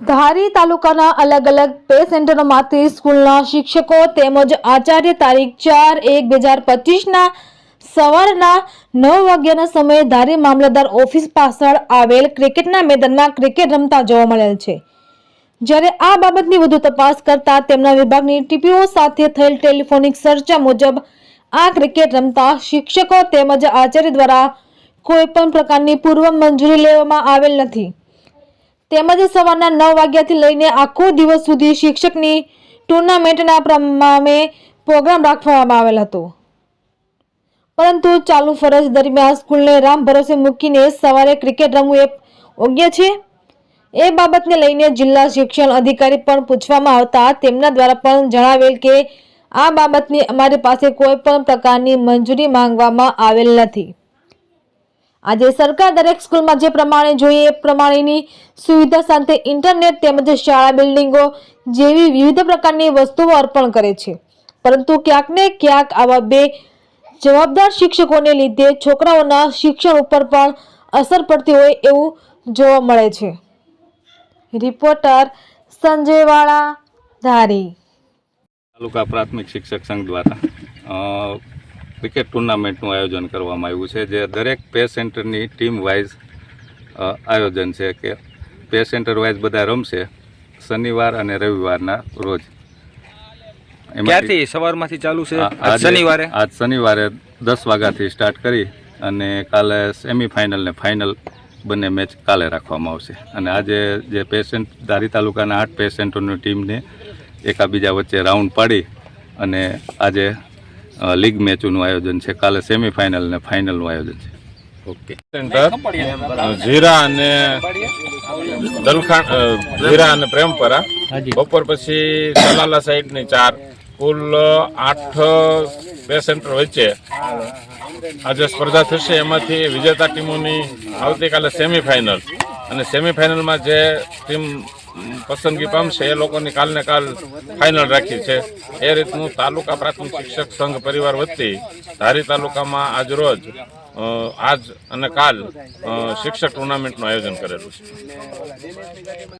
ધારી તાલુકાના અલગ અલગ પે સેન્ટરોમાંથી સ્કૂલના શિક્ષકો તેમજ આચાર્ય તારીખ ચાર એક બે હજાર પચીસના સવારના નવ વાગ્યાના સમયે ધારી મામલતદાર ઓફિસ પાછળ આવેલ ક્રિકેટના મેદાનમાં ક્રિકેટ રમતા જોવા મળેલ છે. જ્યારે આ બાબતની વધુ તપાસ કરતા તેમના વિભાગની ટીપીઓ સાથે થયેલ ટેલિફોનિક ચર્ચા મુજબ આ ક્રિકેટ રમતા શિક્ષકો તેમજ આચાર્ય દ્વારા કોઈપણ પ્રકારની પૂર્વ મંજૂરી લેવામાં આવેલ નથી. તેમજ સવારના નવ વાગ્યાથી લઈને આખો દિવસ સુધી શિક્ષકની ટુર્નામેન્ટના પ્રમાણે પ્રોગ્રામ રાખવામાં આવેલ હતો. પરંતુ ચાલુ ફરજ દરમિયાન સ્કૂલને રામ ભરોસે મૂકીને સવારે ક્રિકેટ રમવું એ યોગ્ય છે? એ બાબતને લઈને જિલ્લા શિક્ષણ અધિકારી પણ પૂછવામાં આવતા તેમના દ્વારા પણ જણાવેલ કે આ બાબતની અમારી પાસે કોઈ પણ પ્રકારની મંજૂરી માંગવામાં આવેલ નથી. આજે સરકાર દરેક સ્કૂલમાં જે પ્રમાણે જોઈએ એ પ્રમાણેની સુવિધા સાથે ઇન્ટરનેટ તેમજ શાળા બિલ્ડિંગો જેવી વિવિધ પ્રકારની વસ્તુઓ અર્પણ કરે છે. પરંતુ ક્યાંક ને ક્યાંક આવા બે જવાબદાર શિક્ષકોને લીધે છોકરાઓના શિક્ષણ ઉપર પણ અસર પડતી હોય એવું જોવા મળે છે. રિપોર્ટર સંજયવાળા ધારી તાલુકા પ્રાથમિક શિક્ષક સંઘ દ્વારા ક્રિકેટ ટુર્નામેન્ટનું આયોજન કરવામાં આવ્યું છે જે દરેક પે સેન્ટરની ટીમ વાઇઝ આયોજન છે કે પે સેન્ટર વાઇઝ બધા રમશે શનિવાર અને રવિવારના રોજ. ક્યારથી સવારમાંથી ચાલુ છે? આજ શનિવારે? આજ શનિવારે દસ વાગ્યાથી સ્ટાર્ટ કરી અને કાલે સેમિફાઇનલ ને ફાઇનલ બંને મેચ કાલે રાખવામાં આવશે. અને આજે જે પેશન્ટ ધારી તાલુકાના આઠ પેશન્ટોની ટીમને એકાબીજા વચ્ચે રાઉન્ડ પાડી અને આજે લીગ મેચોનું આયોજન છે. કાલે સેમિફાઇનલ ને ફાઇનલનું આયોજન છે. ઓકે. સેન્ટર જીરા અને દલખાણ જીરા અને પ્રેમપરા. બપોર પછી સલાલા સાઈડની ચાર. કુલ આઠ બે સેન્ટર વચ્ચે આજે સ્પર્ધા થશે. એમાંથી વિજેતા ટીમોની આવતીકાલે સેમિફાઇનલ અને સેમિફાઇનલમાં જે ટીમ પસંદગી પામશે એ લોકોની કાલને કાલ ફાઇનલ રાખી છે. એ રીતનું તાલુકા પ્રાથમિક શિક્ષક સંઘ પરિવાર વતી ધારી તાલુકામાં આજ રોજ આજ અને કાલ શિક્ષક ટુર્નામેન્ટનું આયોજન કરેલું છે.